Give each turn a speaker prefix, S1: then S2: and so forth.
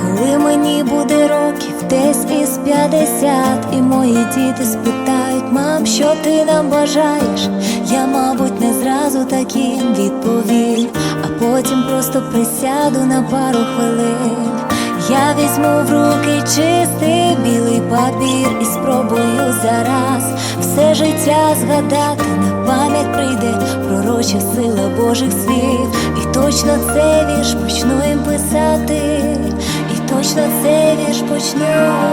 S1: Коли мені буде років десь із п'ятдесят, і мої діти спитають, мам, що ти нам бажаєш? Я, мабуть, не зразу так їм відповім, а потім просто присяду на пару хвилин. Я візьму в руки чистий білий папір і спробую зараз все життя згадати, на пам'ять прийде пророча сила Божих слів. І точно цей вірш почну їм писати, і точно це вірш почну.